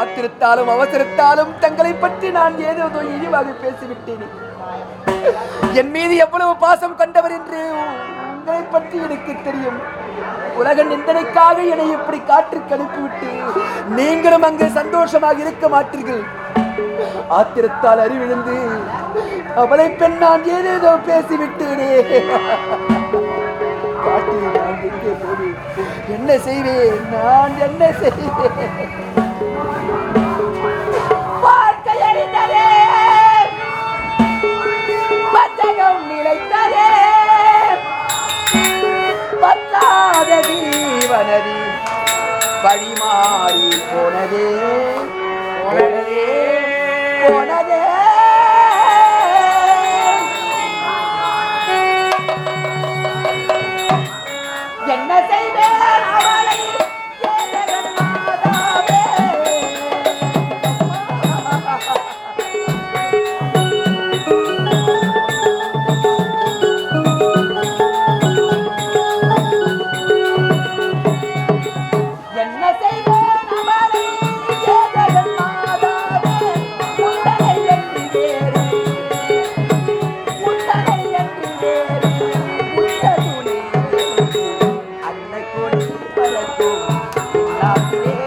ஆத்திரத்தாலும் அவசரத்தாலும் தங்களை பற்றி நான் ஏதோ இழிவாக பேசிவிட்டேன். என் மீது எவ்வளவு பாசம் கண்டவர் என்று உங்களை பற்றி எனக்கு தெரியும். உலக நிந்தனைக்காக என்னை இப்படி காற்றுக்கு அனுப்பிவிட்டு நீங்களும் அங்கு சந்தோஷமாக இருக்க மாட்டீர்கள். ஆத்திரத்தால் அறிவிழுந்து அவளை பெண் நான் ஏதேதோ பேசிவிட்டேனே. பாட்டி நான் எங்கே போவேன்? என்ன செய்வேன்? நான் என்ன செய்வேன்? Thank you.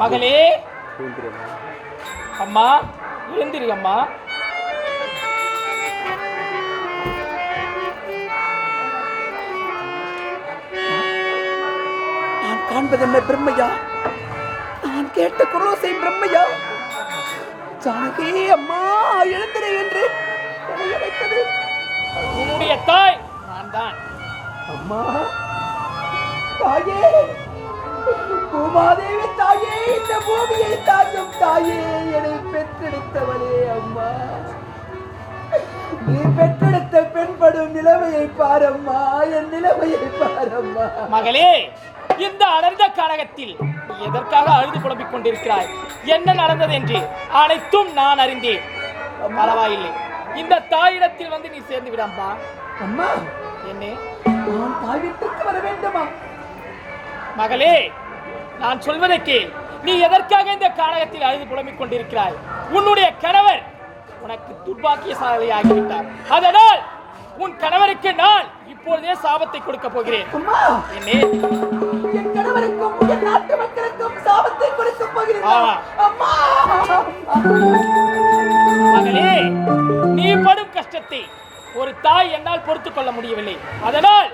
மகளே. அம்மா எழுந்திரு அம்மா. நான் காண்பது என்ன பிரம்மையா? நான் கேட்ட குரோசை பிரம்மையா? ஜானகி அம்மா எழுந்திரு என்று அழைத்தது. உன்னுடைய தாய் நான் தான். அம்மா தாயே. பூமாதேவி தாயே இந்த பூமியை தாங்கும் தாயே என்னை பெற்றெடுத்தவளே அம்மா. நீ பெற்றெடுத்த பெண்படும் நிலைமையை பாரம்மா என் நிலைமையை பாரம்மா. மகளே இந்த அடர்ந்த கழகத்தில் எதற்காக அழுது புலம்பிக் கொண்டிருக்கிறாய்? என்ன நடந்தது என்று அனைத்தும் நான் அறிந்தேன். பரவாயில்லை. இந்த தாயிடத்தில் வந்து நீ சேர்ந்து விடம்மா. அம்மா. என்ன? நான் தாய் வீட்டுக்கு வர வேண்டுமா? மகளே நான் சொல்வதை கேள். நீ எதற்காக இந்த கானகத்தில் அழுது புலம்பிக் கொண்டிருக்கிறாய்? உன்னுடைய கணவர் உனக்கு துர்பாக்கியசாலி ஆகிவிட்டார். அதனால் உன் கணவருக்கு நான் இப்பொழுதே சாபத்தை கொடுக்க போகிறேன். என் கணவருக்கும் என் நாட்டு மக்களுக்கும் சாபத்தை கொடுக்க போகிறேன். ஆமா. அம்மா! மகளே நீ படும் கஷ்டத்தை ஒரு தாய் என்னால் பொறுத்துக் கொள்ள முடியவில்லை. அதனால்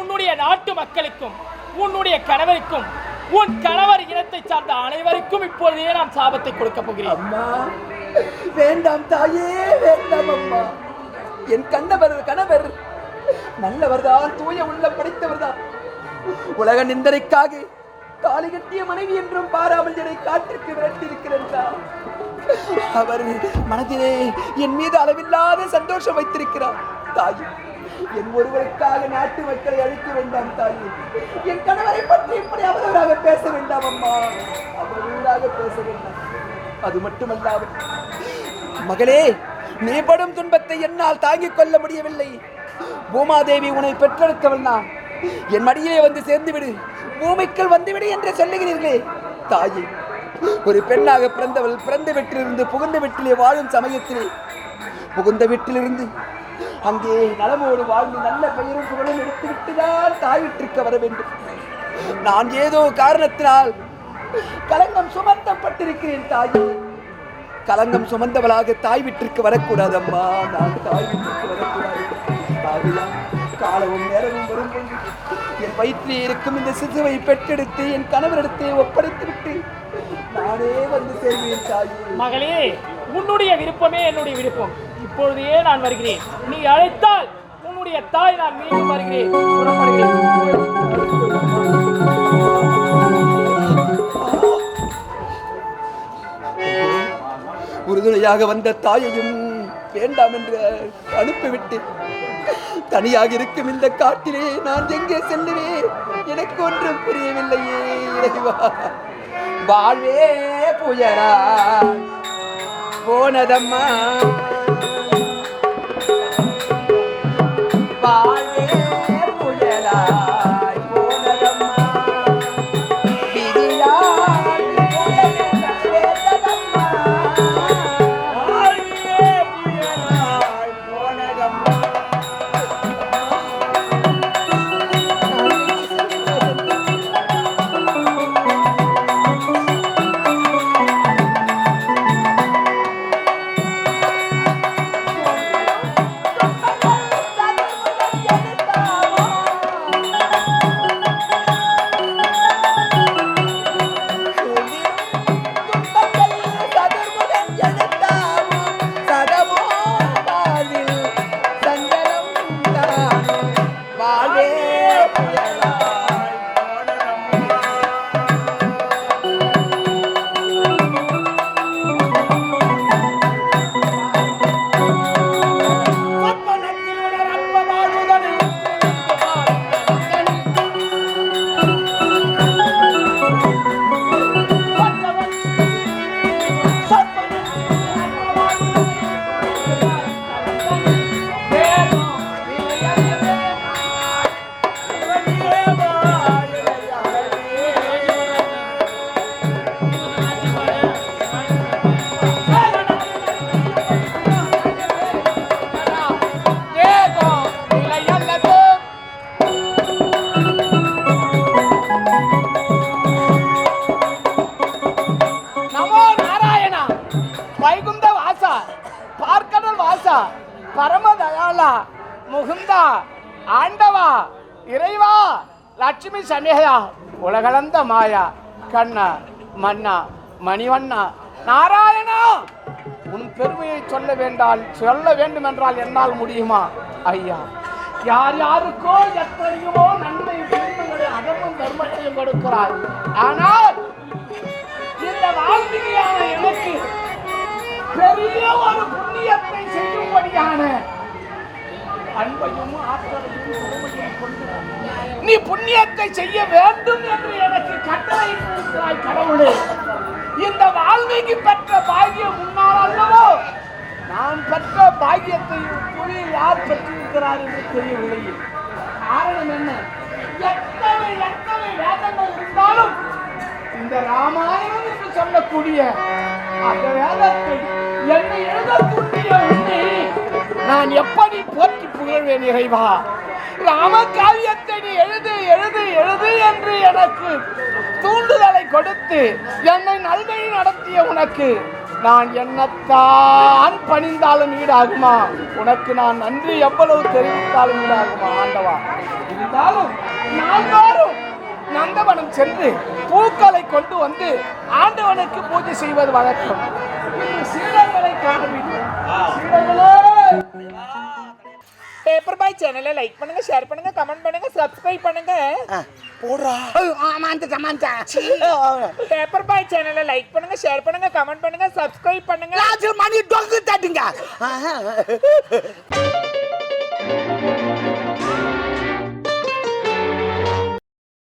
உன்னுடைய நாட்டு மக்களுக்கும் உன்னுடைய கணவருக்கும் உன் கணவர் இனத்தை சார்ந்த அனைவருக்கும் இப்பொழுதே நான் சாபத்தை கொடுக்க போகிறேன். அம்மா வேண்டாம் தாயே வேண்டாம் அம்மா. என் கணவர் கணவர் நல்லவர்தான் தூய உள்ள படித்தவர்தான். உலக நிந்தனைக்காக தாலி கட்டிய மனைவி என்றும் பாராமல் என்னை காற்றுக்கு விரட்டியிருக்கிறேன் அவர் மனதிலே என் மீது அளவில்லாத சந்தோஷம் வைத்திருக்கிறார். தாய் என் ஒருவருக்காக நாட்டு மக்களை அழிக்க வேண்டாம் தாய். என் கணவரை பற்றி இப்படி அவதூறாக பேச வேண்டாம் அம்மா. அவதூறாக பேச வேண்டாம். அது மட்டுமல்லாமல் மகளே நீ படும் துன்பத்தை என்னால் தாங்கிக் கொள்ள முடியவில்லை. பூமாதேவி உன்னை பெற்றெடுத்தவள் நான். என் மடியிலே வந்து சேர்ந்து விடு பூமிக்குள் வந்துவிடு என்று சொல்லுகிறீர்களே. தாயே ஒரு பெண்ணாக பிறந்தவள் பிறந்த வீட்டிலிருந்து புகுந்த வீட்டிலே வாழும் சமயத்திலே. புகுந்த வீட்டிலிருந்து அங்கே நலமோடு வாழ்ந்து நல்ல பெயரும் புகழும் எடுத்து விட்டுதான் தாய் வீட்டிற்கு வர வேண்டும். நான் ஏதோ காரணத்தினால் கலங்கம் சுமந்தப்பட்டிருக்கிறேன் தாயே. கலங்கம் சுமந்தவளாக தாய் வீட்டிற்கு வரக்கூடாது அம்மா நான் தாய் வீட்டிற்கு வரக்கூடாது. ஆகையால் காலமும் நேரமும் வரும்போது என் வயிற்றிலே இருக்கும் இந்த சிசுவை பெற்றெடுத்து என் கணவரிடத்தை ஒப்படைத்து விட்டு நானே வந்து சேர்வேன் தாயே. மகளே உன்னுடைய விருப்பமே என்னுடைய விருப்பம். இப்பொழுதே நான் வருகிறேன். நீ அழைத்தால் உன்னுடைய தாய் நான் மீண்டும் வருகிறேன். புறப்படுகிறேன். உறுதுணையாக வந்த தாயையும் வேண்டாம் என்று அனுப்பிவிட்டு தனியாக இருக்கும் இந்த காட்டிலே நான் எங்கே செல்லுவேன்? எனக்கு ஒன்றும் புரியவில்லையே இறைவா. வாழ்வே புயலா போனதம்மா. வைகுந்த வாசா பார்க்கடல் வாசா பரமதயாளா முகுந்தா ஆண்டவா இறைவா லட்சுமி சமேயா உலகளந்த மாயா கண்ணா மன்னா மணிவண்ணா நாராயணா உன் பெருமையை சொல்ல வேண்டால் சொல்ல வேண்டும் என்றால் என்னால் முடியுமா ஐயா யார் யாருக்கோ எத்தனையுமோ நன்மை அதமும் தர்மத்தையும் கொடுக்கிறார் ஆனால் இந்த வாழ்க்கையான எனக்கு பெரிய ஒரு புண்ணியத்தை செய்யும்படியான அன்பையும் நீ புண்ணியத்தை செய்ய வேண்டும் என்று எனக்கு கட்டளை கொடுக்கிறாய் கடவுளே. இந்த வாழ்க்கைக்கு பெற்ற பாகியம் முன்னால் அல்லவோ? நான் பெற்ற பாகியத்தை புரிய யார் பெற்றிருக்கிறார் என்று தெரியவில்லை காரணம் என்ன? எத்தனை எத்தனை வேதங்கள் இருந்தாலும் இந்த ராமாயணம் என்று சொல்லக்கூடிய அந்த வேதத்தை என்னை எழுதக்கூடிய உன்னை நான் எப்படி போற்றி புகழ்வேன் இறைவா? ராமகாவியத்தை நீ எழுது எழுது எழுது என்று எனக்கு தூண்டுதலை கொடுத்து என்னை நல்வழி நடத்திய உனக்கு நான் என்னத்தான் பணிந்தாலும் ஈடாகுமா? உனக்கு நான் நன்றி எவ்வளவு தெரிவித்தாலும் ஈடாகுமா ஆண்டவா? இருந்தாலும் நாள்தோறும் நந்தவனம் சென்று பூக்களை கொண்டு வந்து ஆண்டவனுக்கு பூஜை செய்வது வழக்கம். சீடர்களே பேப்பர் பாய் சேனலை லைக் பண்ணுங்க ஷேர் பண்ணுங்க கமெண்ட் பண்ணுங்க சப்ஸ்கிரைப் பண்ணுங்க. போடுறா. ஆமாந்த சமாந்தா பேப்பர் பாய் சேனலை லைக் பண்ணுங்க ஷேர் பண்ணுங்க கமெண்ட் பண்ணுங்க சப்ஸ்கிரைப் பண்ணுங்க. மணி டொங்கு தட்டுங்க.